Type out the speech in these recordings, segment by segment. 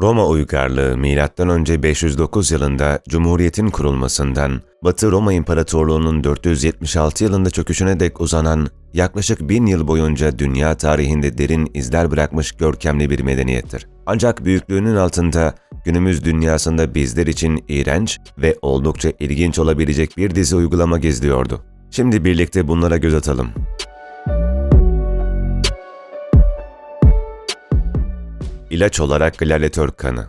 Roma uygarlığı M.Ö. 509 yılında Cumhuriyet'in kurulmasından Batı Roma İmparatorluğu'nun 476 yılında çöküşüne dek uzanan yaklaşık bin yıl boyunca dünya tarihinde derin izler bırakmış görkemli bir medeniyettir. Ancak büyüklüğünün altında günümüz dünyasında bizler için iğrenç ve oldukça ilginç olabilecek bir dizi uygulama gizliyordu. Şimdi birlikte bunlara göz atalım. İlaç olarak gladyatör kanı.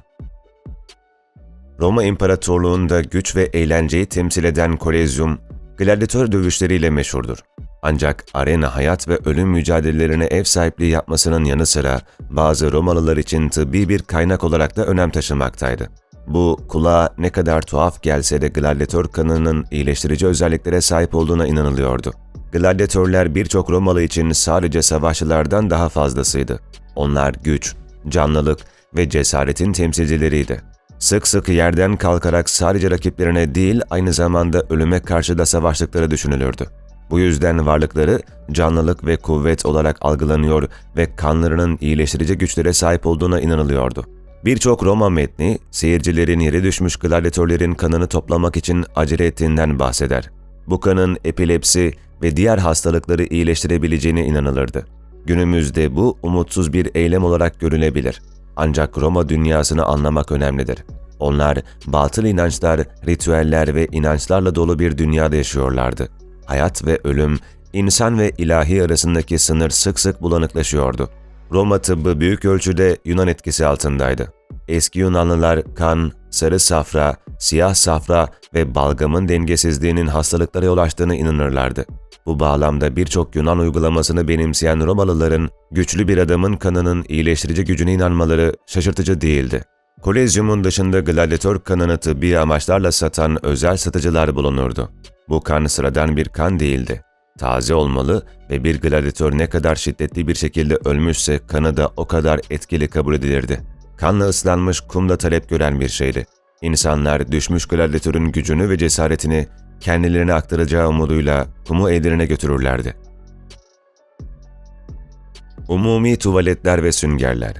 Roma İmparatorluğu'nda güç ve eğlenceyi temsil eden Kolezyum, gladyatör dövüşleriyle meşhurdur. Ancak arena hayat ve ölüm mücadelelerine ev sahipliği yapmasının yanı sıra bazı Romalılar için tıbbi bir kaynak olarak da önem taşımaktaydı. Bu kulağa ne kadar tuhaf gelse de gladyatör kanının iyileştirici özelliklere sahip olduğuna inanılıyordu. Gladyatörler birçok Romalı için sadece savaşçılardan daha fazlasıydı. Onlar güç, canlılık ve cesaretin temsilcileriydi. Sık sık yerden kalkarak sadece rakiplerine değil aynı zamanda ölüme karşı da savaştıkları düşünülürdü. Bu yüzden varlıkları canlılık ve kuvvet olarak algılanıyor ve kanlarının iyileştirici güçlere sahip olduğuna inanılıyordu. Birçok Roma metni, seyircilerin yere düşmüş gladyatörlerin kanını toplamak için acele ettiğinden bahseder. Bu kanın epilepsi ve diğer hastalıkları iyileştirebileceğine inanılırdı. Günümüzde bu umutsuz bir eylem olarak görülebilir. Ancak Roma dünyasını anlamak önemlidir. Onlar batıl inançlar, ritüeller ve inançlarla dolu bir dünyada yaşıyorlardı. Hayat ve ölüm, insan ve ilahi arasındaki sınır sık sık bulanıklaşıyordu. Roma tıbbı büyük ölçüde Yunan etkisi altındaydı. Eski Yunanlılar kan, sarı safra, siyah safra ve balgamın dengesizliğinin hastalıklara yol açtığını inanırlardı. Bu bağlamda birçok Yunan uygulamasını benimseyen Romalıların güçlü bir adamın kanının iyileştirici gücüne inanmaları şaşırtıcı değildi. Kolezyumun dışında gladyatör kanını tıbbi amaçlarla satan özel satıcılar bulunurdu. Bu kan sıradan bir kan değildi. Taze olmalı ve bir gladyatör ne kadar şiddetli bir şekilde ölmüşse kanı da o kadar etkili kabul edilirdi. Kanla ıslanmış kumda talep gören bir şeydi. İnsanlar düşmüş gladyatörün gücünü ve cesaretini kendilerine aktaracağı umuduyla kumu ellerine götürürlerdi. Umumi tuvaletler ve süngerler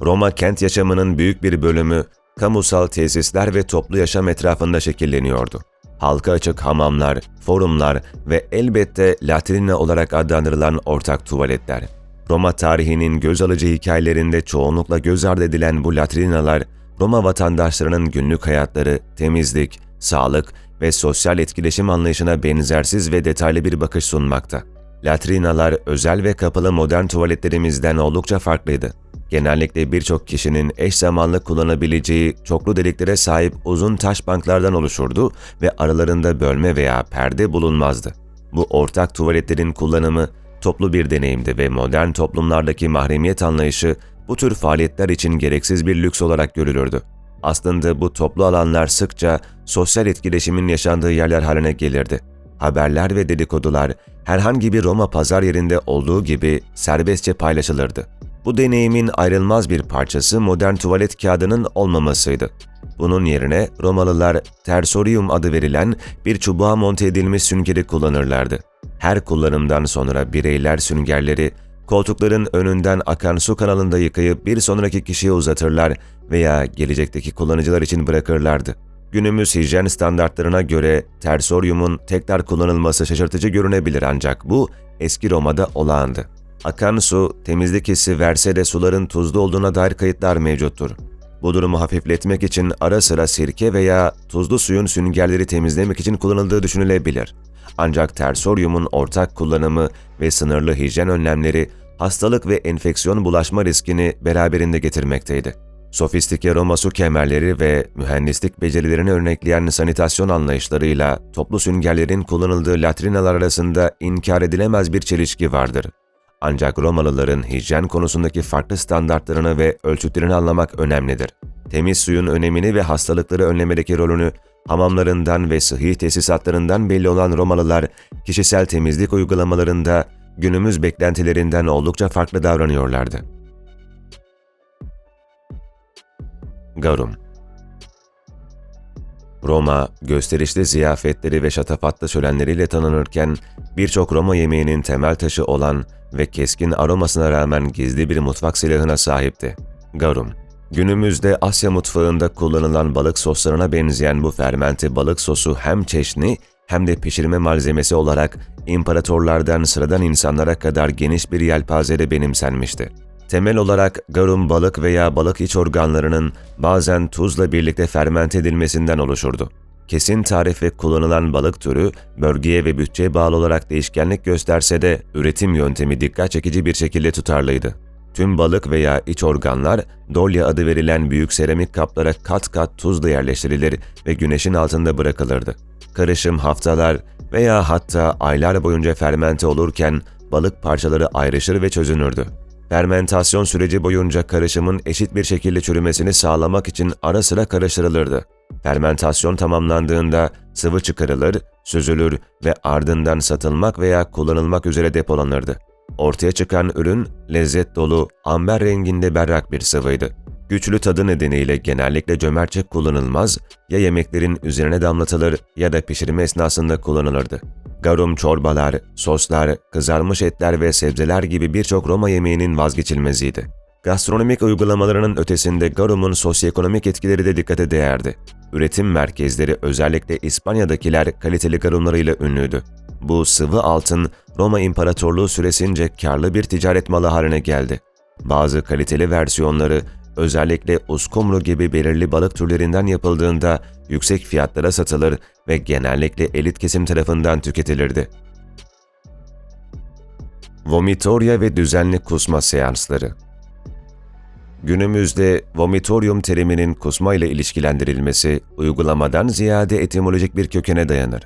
Roma kent yaşamının büyük bir bölümü kamusal tesisler ve toplu yaşam etrafında şekilleniyordu. Halka açık hamamlar, forumlar ve elbette latrina olarak adlandırılan ortak tuvaletler. Roma tarihinin göz alıcı hikayelerinde çoğunlukla göz ardı edilen bu latrinalar, Roma vatandaşlarının günlük hayatları, temizlik, sağlık ve sosyal etkileşim anlayışına benzersiz ve detaylı bir bakış sunmakta. Latrinalar özel ve kapalı modern tuvaletlerimizden oldukça farklıydı. Genellikle birçok kişinin eş zamanlı kullanabileceği çoklu deliklere sahip uzun taş banklardan oluşurdu ve aralarında bölme veya perde bulunmazdı. Bu ortak tuvaletlerin kullanımı toplu bir deneyimdi ve modern toplumlardaki mahremiyet anlayışı bu tür faaliyetler için gereksiz bir lüks olarak görülürdü. Aslında bu toplu alanlar sıkça sosyal etkileşimin yaşandığı yerler haline gelirdi. Haberler ve dedikodular herhangi bir Roma pazar yerinde olduğu gibi serbestçe paylaşılırdı. Bu deneyimin ayrılmaz bir parçası modern tuvalet kağıdının olmamasıydı. Bunun yerine Romalılar tersorium adı verilen bir çubuğa monte edilmiş süngeri kullanırlardı. Her kullanımdan sonra bireyler süngerleri koltukların önünden akan su kanalında yıkayıp bir sonraki kişiye uzatırlar veya gelecekteki kullanıcılar için bırakırlardı. Günümüz hijyen standartlarına göre tersoryumun tekrar kullanılması şaşırtıcı görünebilir ancak bu eski Roma'da olağandı. Akan su temizlik hissi verse de suların tuzlu olduğuna dair kayıtlar mevcuttur. Bu durumu hafifletmek için ara sıra sirke veya tuzlu suyun süngerleri temizlemek için kullanıldığı düşünülebilir. Ancak tersoryumun ortak kullanımı ve sınırlı hijyen önlemleri hastalık ve enfeksiyon bulaşma riskini beraberinde getirmekteydi. Sofistike Roma su kemerleri ve mühendislik becerilerini örnekleyen sanitasyon anlayışlarıyla toplu süngerlerin kullanıldığı latrinalar arasında inkar edilemez bir çelişki vardır. Ancak Romalıların hijyen konusundaki farklı standartlarını ve ölçütlerini anlamak önemlidir. Temiz suyun önemini ve hastalıkları önlemedeki rolünü hamamlarından ve sıhhi tesisatlarından belli olan Romalılar kişisel temizlik uygulamalarında günümüz beklentilerinden oldukça farklı davranıyorlardı. Garum Roma, gösterişli ziyafetleri ve şatafatlı şölenleriyle tanınırken birçok Roma yemeğinin temel taşı olan ve keskin aromasına rağmen gizli bir mutfak silahına sahipti. Garum Günümüzde Asya mutfağında kullanılan balık soslarına benzeyen bu fermente balık sosu hem çeşni hem de pişirme malzemesi olarak imparatorlardan sıradan insanlara kadar geniş bir yelpazede benimsenmişti. Temel olarak garum balık veya balık iç organlarının bazen tuzla birlikte fermente edilmesinden oluşurdu. Kesin tarif ve kullanılan balık türü bölgeye ve bütçeye bağlı olarak değişkenlik gösterse de üretim yöntemi dikkat çekici bir şekilde tutarlıydı. Tüm balık veya iç organlar dolya adı verilen büyük seramik kaplara kat kat tuzla yerleştirilir ve güneşin altında bırakılırdı. Karışım haftalar veya hatta aylar boyunca fermente olurken balık parçaları ayrışır ve çözünürdü. Fermentasyon süreci boyunca karışımın eşit bir şekilde çürümesini sağlamak için ara sıra karıştırılırdı. Fermentasyon tamamlandığında sıvı çıkarılır, süzülür ve ardından satılmak veya kullanılmak üzere depolanırdı. Ortaya çıkan ürün lezzet dolu, amber renginde berrak bir sıvıydı. Güçlü tadı nedeniyle genellikle cömertçe kullanılmaz, ya yemeklerin üzerine damlatılır ya da pişirme esnasında kullanılırdı. Garum çorbalar, soslar, kızarmış etler ve sebzeler gibi birçok Roma yemeğinin vazgeçilmeziydi. Gastronomik uygulamalarının ötesinde garumun sosyoekonomik etkileri de dikkate değerdi. Üretim merkezleri özellikle İspanya'dakiler kaliteli garumlarıyla ünlüydü. Bu sıvı altın Roma İmparatorluğu süresince karlı bir ticaret malı haline geldi. Bazı kaliteli versiyonları özellikle uskumru gibi belirli balık türlerinden yapıldığında yüksek fiyatlara satılır ve genellikle elit kesim tarafından tüketilirdi. Vomitoria ve düzenli kusma seansları Günümüzde vomitorium teriminin kusma ile ilişkilendirilmesi uygulamadan ziyade etimolojik bir kökene dayanır.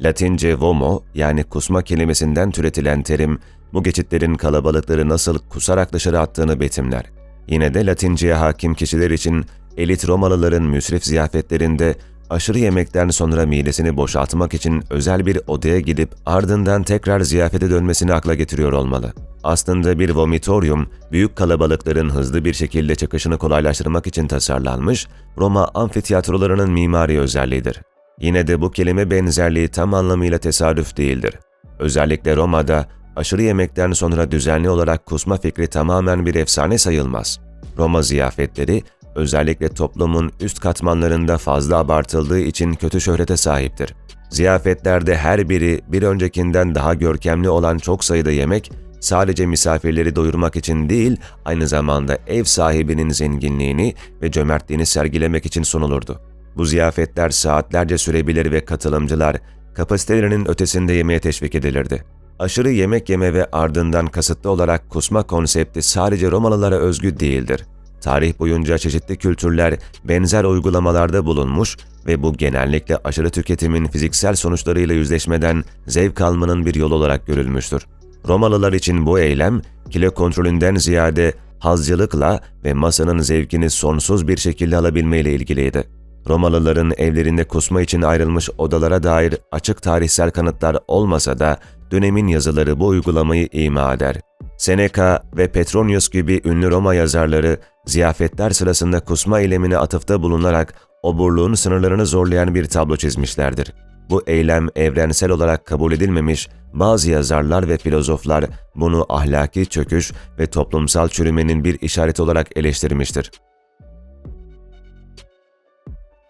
Latince vomo yani kusma kelimesinden türetilen terim bu geçitlerin kalabalıkları nasıl kusarak dışarı attığını betimler. Yine de Latince'ye hakim kişiler için elit Romalıların müsrif ziyafetlerinde aşırı yemekten sonra midesini boşaltmak için özel bir odaya gidip ardından tekrar ziyafete dönmesini akla getiriyor olmalı. Aslında bir vomitorium, büyük kalabalıkların hızlı bir şekilde çıkışını kolaylaştırmak için tasarlanmış Roma amfitiyatrolarının mimari özelliğidir. Yine de bu kelime benzerliği tam anlamıyla tesadüf değildir. Özellikle Roma'da aşırı yemekten sonra düzenli olarak kusma fikri tamamen bir efsane sayılmaz. Roma ziyafetleri özellikle toplumun üst katmanlarında fazla abartıldığı için kötü şöhrete sahiptir. Ziyafetlerde her biri bir öncekinden daha görkemli olan çok sayıda yemek sadece misafirleri doyurmak için değil, aynı zamanda ev sahibinin zenginliğini ve cömertliğini sergilemek için sunulurdu. Bu ziyafetler saatlerce sürebilir ve katılımcılar kapasitelerinin ötesinde yemeye teşvik edilirdi. Aşırı yemek yeme ve ardından kasıtlı olarak kusma konsepti sadece Romalılara özgü değildir. Tarih boyunca çeşitli kültürler benzer uygulamalarda bulunmuş ve bu genellikle aşırı tüketimin fiziksel sonuçlarıyla yüzleşmeden zevk almanın bir yol olarak görülmüştür. Romalılar için bu eylem, kilo kontrolünden ziyade hazcılıkla ve masanın zevkini sonsuz bir şekilde alabilmeyle ilgiliydi. Romalıların evlerinde kusma için ayrılmış odalara dair açık tarihsel kanıtlar olmasa da dönemin yazıları bu uygulamayı ima eder. Seneca ve Petronius gibi ünlü Roma yazarları ziyafetler sırasında kusma eylemine atıfta bulunarak oburluğun sınırlarını zorlayan bir tablo çizmişlerdir. Bu eylem evrensel olarak kabul edilmemiş, bazı yazarlar ve filozoflar bunu ahlaki çöküş ve toplumsal çürümenin bir işareti olarak eleştirmiştir.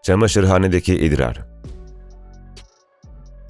Çamaşırhanedeki idrar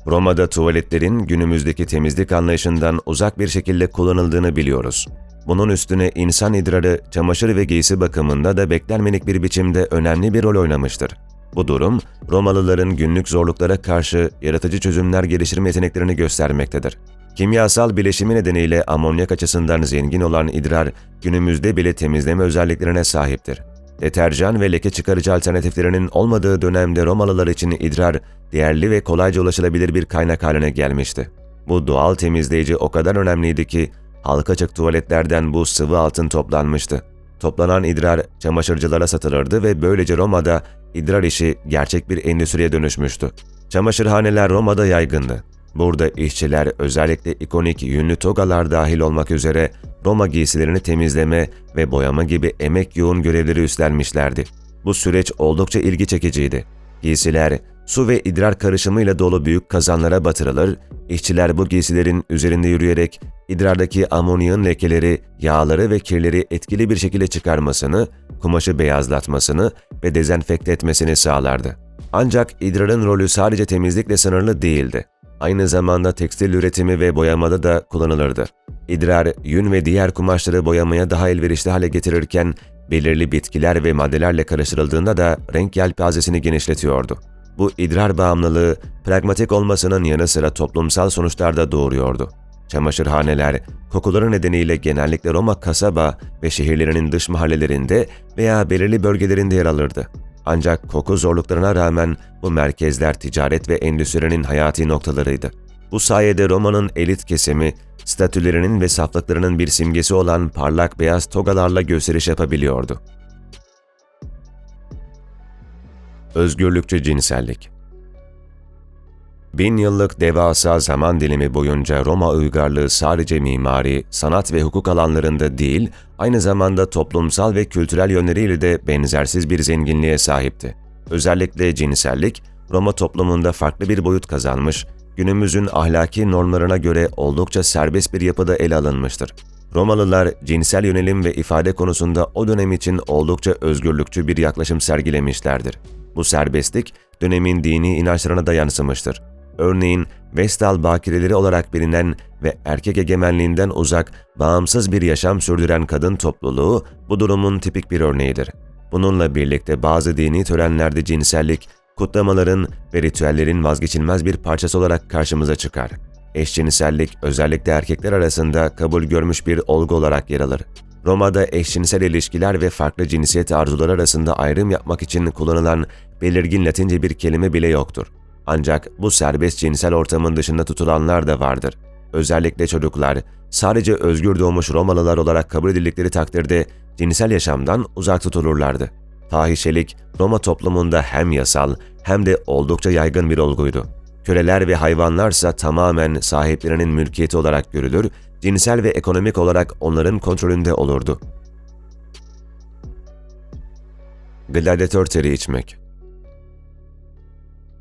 Roma'da tuvaletlerin günümüzdeki temizlik anlayışından uzak bir şekilde kullanıldığını biliyoruz. Bunun üstüne insan idrarı çamaşır ve giysi bakımında da beklenmedik bir biçimde önemli bir rol oynamıştır. Bu durum, Romalıların günlük zorluklara karşı yaratıcı çözümler geliştirme yeteneklerini göstermektedir. Kimyasal bileşimi nedeniyle amonyak açısından zengin olan idrar, günümüzde bile temizleme özelliklerine sahiptir. Deterjan ve leke çıkarıcı alternatiflerinin olmadığı dönemde Romalılar için idrar, değerli ve kolayca ulaşılabilir bir kaynak haline gelmişti. Bu doğal temizleyici o kadar önemliydi ki, halka açık tuvaletlerden bu sıvı altın toplanmıştı. Toplanan idrar çamaşırcılara satılırdı ve böylece Roma'da idrar işi gerçek bir endüstriye dönüşmüştü. Çamaşırhaneler Roma'da yaygındı. Burada işçiler özellikle ikonik yünlü togalar dahil olmak üzere Roma giysilerini temizleme ve boyama gibi emek yoğun görevleri üstlenmişlerdi. Bu süreç oldukça ilgi çekiciydi. Giysiler su ve idrar karışımıyla dolu büyük kazanlara batırılır, işçiler bu giysilerin üzerinde yürüyerek idrardaki amonyağın lekeleri, yağları ve kirleri etkili bir şekilde çıkarmasını kumaşı beyazlatmasını ve dezenfekte etmesini sağlardı. Ancak idrarın rolü sadece temizlikle sınırlı değildi. Aynı zamanda tekstil üretimi ve boyamada da kullanılırdı. İdrar, yün ve diğer kumaşları boyamaya daha elverişli hale getirirken, belirli bitkiler ve maddelerle karıştırıldığında da renk yelpazesini genişletiyordu. Bu idrar bağımlılığı, pragmatik olmasının yanı sıra toplumsal sonuçlar da doğuruyordu. Çamaşırhaneler, kokuları nedeniyle genellikle Roma kasaba ve şehirlerinin dış mahallelerinde veya belirli bölgelerinde yer alırdı. Ancak koku zorluklarına rağmen bu merkezler ticaret ve endüstrinin hayati noktalarıydı. Bu sayede Roma'nın elit kesimi, statülerinin ve saflıklarının bir simgesi olan parlak beyaz togalarla gösteriş yapabiliyordu. Özgürlükçü cinsellik Bin yıllık devasa zaman dilimi boyunca Roma uygarlığı sadece mimari, sanat ve hukuk alanlarında değil, aynı zamanda toplumsal ve kültürel yönleriyle de benzersiz bir zenginliğe sahipti. Özellikle cinsellik, Roma toplumunda farklı bir boyut kazanmış, günümüzün ahlaki normlarına göre oldukça serbest bir yapıda ele alınmıştır. Romalılar cinsel yönelim ve ifade konusunda o dönem için oldukça özgürlükçü bir yaklaşım sergilemişlerdir. Bu serbestlik dönemin dini inançlarına da yansımıştır. Örneğin Vestal bakireleri olarak bilinen ve erkek egemenliğinden uzak, bağımsız bir yaşam sürdüren kadın topluluğu bu durumun tipik bir örneğidir. Bununla birlikte bazı dini törenlerde cinsellik, kutlamaların ve ritüellerin vazgeçilmez bir parçası olarak karşımıza çıkar. Eşcinsellik özellikle erkekler arasında kabul görmüş bir olgu olarak yer alır. Roma'da eşcinsel ilişkiler ve farklı cinsiyet arzuları arasında ayrım yapmak için kullanılan belirgin Latince bir kelime bile yoktur. Ancak bu serbest cinsel ortamın dışında tutulanlar da vardır. Özellikle çocuklar, sadece özgür doğmuş Romalılar olarak kabul edildikleri takdirde cinsel yaşamdan uzak tutulurlardı. Fahişelik, Roma toplumunda hem yasal hem de oldukça yaygın bir olguydu. Köleler ve hayvanlarsa tamamen sahiplerinin mülkiyeti olarak görülür, cinsel ve ekonomik olarak onların kontrolünde olurdu. Gladyatör teri içmek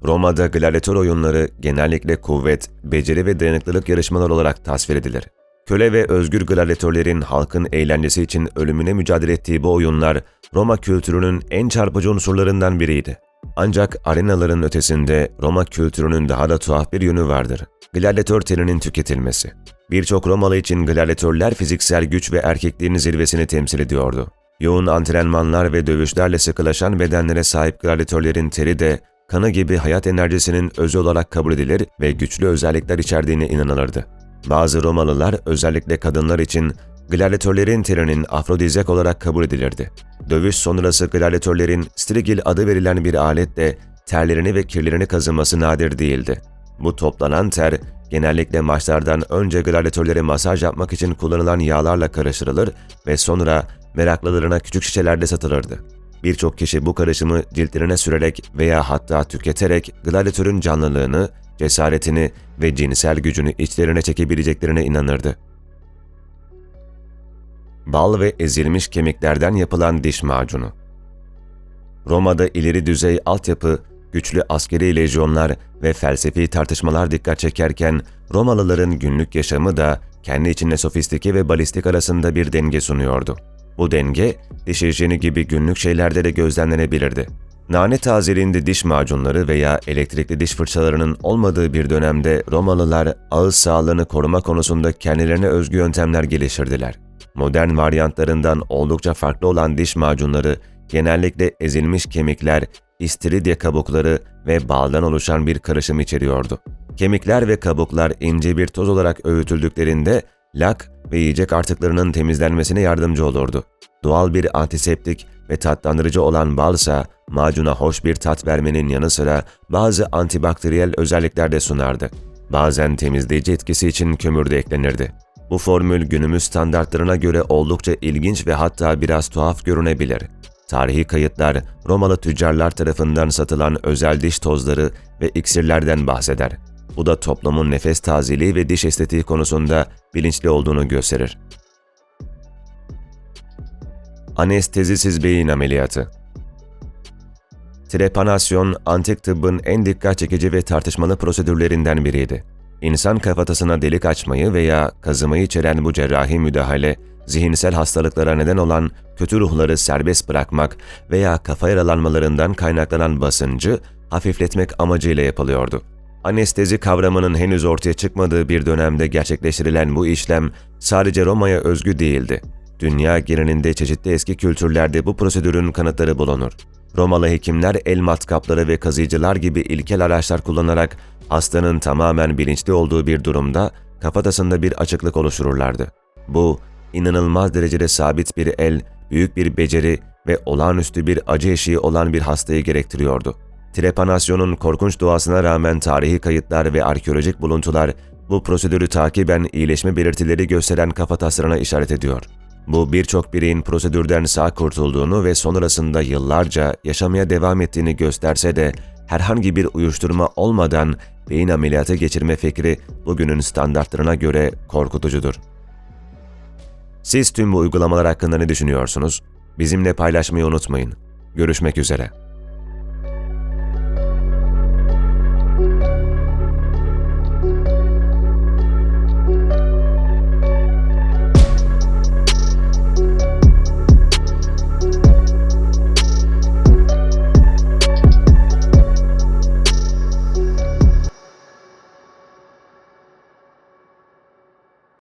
Roma'da gladyatör oyunları genellikle kuvvet, beceri ve dayanıklılık yarışmaları olarak tasvir edilir. Köle ve özgür gladyatörlerin halkın eğlencesi için ölümüne mücadele ettiği bu oyunlar Roma kültürünün en çarpıcı unsurlarından biriydi. Ancak arenaların ötesinde Roma kültürünün daha da tuhaf bir yönü vardır. Gladyatör terinin tüketilmesi. Birçok Romalı için gladyatörler fiziksel güç ve erkekliğin zirvesini temsil ediyordu. Yoğun antrenmanlar ve dövüşlerle sıkılaşan bedenlere sahip gladyatörlerin teri de kanı gibi hayat enerjisinin özü olarak kabul edilir ve güçlü özellikler içerdiğine inanılırdı. Bazı Romalılar özellikle kadınlar için gladyatörlerin terinin afrodizyak olarak kabul edilirdi. Dövüş sonrası gladyatörlerin strigil adı verilen bir aletle terlerini ve kirlerini kazınması nadir değildi. Bu toplanan ter genellikle maçlardan önce gladyatörlere masaj yapmak için kullanılan yağlarla karıştırılır ve sonra meraklılarına küçük şişelerde satılırdı. Birçok kişi bu karışımı ciltlerine sürerek veya hatta tüketerek gladyatörün canlılığını, cesaretini ve cinsel gücünü içlerine çekebileceklerine inanırdı. Bal ve ezilmiş kemiklerden yapılan diş macunu Roma'da ileri düzey altyapı, güçlü askeri lejyonlar ve felsefi tartışmalar dikkat çekerken Romalıların günlük yaşamı da kendi içinde sofistike ve balistik arasında bir denge sunuyordu. Bu denge, diş hijyeni gibi günlük şeylerde de gözlemlenebilirdi. Nane tazeliğinde diş macunları veya elektrikli diş fırçalarının olmadığı bir dönemde Romalılar ağız sağlığını koruma konusunda kendilerine özgü yöntemler geliştirdiler. Modern varyantlarından oldukça farklı olan diş macunları genellikle ezilmiş kemikler, istiridye kabukları ve baldan oluşan bir karışım içeriyordu. Kemikler ve kabuklar ince bir toz olarak öğütüldüklerinde lak ve yiyecek artıklarının temizlenmesine yardımcı olurdu. Doğal bir antiseptik ve tatlandırıcı olan balsa macuna hoş bir tat vermenin yanı sıra bazı antibakteriyel özellikler de sunardı. Bazen temizleyici etkisi için kömür de eklenirdi. Bu formül günümüz standartlarına göre oldukça ilginç ve hatta biraz tuhaf görünebilir. Tarihi kayıtlar Romalı tüccarlar tarafından satılan özel diş tozları ve iksirlerden bahseder. Bu da toplumun nefes tazeliği ve diş estetiği konusunda bilinçli olduğunu gösterir. Anestezisiz beyin ameliyatı Trepanasyon, antik tıbbın en dikkat çekici ve tartışmalı prosedürlerinden biriydi. İnsan kafatasına delik açmayı veya kazımayı içeren bu cerrahi müdahale, zihinsel hastalıklara neden olan kötü ruhları serbest bırakmak veya kafa yaralanmalarından kaynaklanan basıncı hafifletmek amacıyla yapılıyordu. Anestezi kavramının henüz ortaya çıkmadığı bir dönemde gerçekleştirilen bu işlem sadece Roma'ya özgü değildi. Dünya genelinde çeşitli eski kültürlerde bu prosedürün kanıtları bulunur. Romalı hekimler el matkapları ve kazıyıcılar gibi ilkel araçlar kullanarak hastanın tamamen bilinçli olduğu bir durumda kafatasında bir açıklık oluştururlardı. Bu, inanılmaz derecede sabit bir el, büyük bir beceri ve olağanüstü bir acı eşiği olan bir hastayı gerektiriyordu. Trepanasyonun korkunç doğasına rağmen tarihi kayıtlar ve arkeolojik buluntular bu prosedürü takiben iyileşme belirtileri gösteren kafataslarına işaret ediyor. Bu birçok bireyin prosedürden sağ kurtulduğunu ve sonrasında yıllarca yaşamaya devam ettiğini gösterse de herhangi bir uyuşturma olmadan beyin ameliyatı geçirme fikri bugünün standartlarına göre korkutucudur. Siz tüm bu uygulamalar hakkında ne düşünüyorsunuz? Bizimle paylaşmayı unutmayın. Görüşmek üzere.